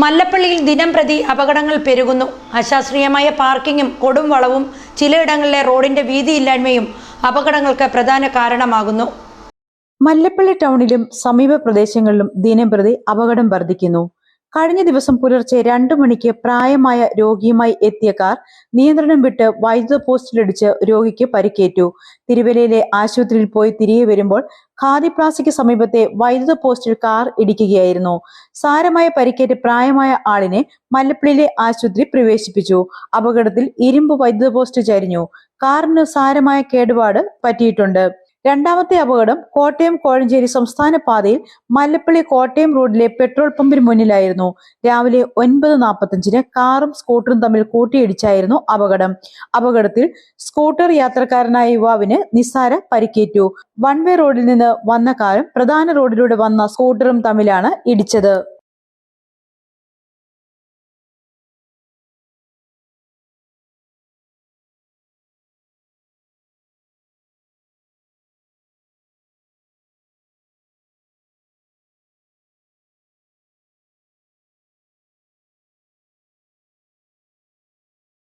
മല്ലപ്പള്ളിയിൽ ദിനം പ്രതി അപകടങ്ങൾ പെരുകുന്നു. അശാസ്ത്രീയമായ പാർക്കിങ്ങും കൊടും വളവും ചിലയിടങ്ങളിലെ റോഡിന്റെ വീതിയില്ലായ്മയും അപകടങ്ങൾക്ക് പ്രധാന കാരണമാകുന്നു. മല്ലപ്പള്ളി ടൗണിലും സമീപ പ്രദേശങ്ങളിലും ദിനം പ്രതി അപകടം വർദ്ധിക്കുന്നു. കഴിഞ്ഞ ദിവസം പുലർച്ചെ രണ്ടു മണിക്ക് പ്രായമായ രോഗിയുമായി എത്തിയ കാർ നിയന്ത്രണം വിട്ട് വൈദ്യുത പോസ്റ്റിലിടിച്ച് രോഗിക്ക് പരിക്കേറ്റു. തിരുവല്ലയിലെ ആശുപത്രിയിൽ പോയി തിരികെ വരുമ്പോൾ ഖാദി പ്ലാസയ്ക്ക് സമീപത്തെ വൈദ്യുത പോസ്റ്റിൽ കാർ ഇടിക്കുകയായിരുന്നു. സാരമായ പരിക്കേറ്റ് പ്രായമായ ആളിനെ മല്ലപ്പള്ളിയിലെ ആശുപത്രി പ്രവേശിപ്പിച്ചു. അപകടത്തിൽ ഇരുമ്പ് വൈദ്യുത പോസ്റ്റ് ചരിഞ്ഞു. കാറിന് സാരമായ കേടുപാട് പറ്റിയിട്ടുണ്ട്. രണ്ടാമത്തെ അപകടം കോട്ടയം കോഴഞ്ചേരി സംസ്ഥാന പാതയിൽ മല്ലപ്പള്ളി കോട്ടയം റോഡിലെ പെട്രോൾ പമ്പിന് മുന്നിലായിരുന്നു. രാവിലെ ഒൻപത് നാൽപ്പത്തഞ്ചിന് കാറും സ്കൂട്ടറും തമ്മിൽ കൂട്ടിയിടിച്ചായിരുന്നു അപകടം. അപകടത്തിൽ സ്കൂട്ടർ യാത്രക്കാരനായ യുവാവിന് നിസ്സാര പരിക്കേറ്റു. വൺ വേ റോഡിൽ നിന്ന് വന്ന കാറും പ്രധാന റോഡിലൂടെ വന്ന സ്കൂട്ടറും തമ്മിലാണ് ഇടിച്ചത്.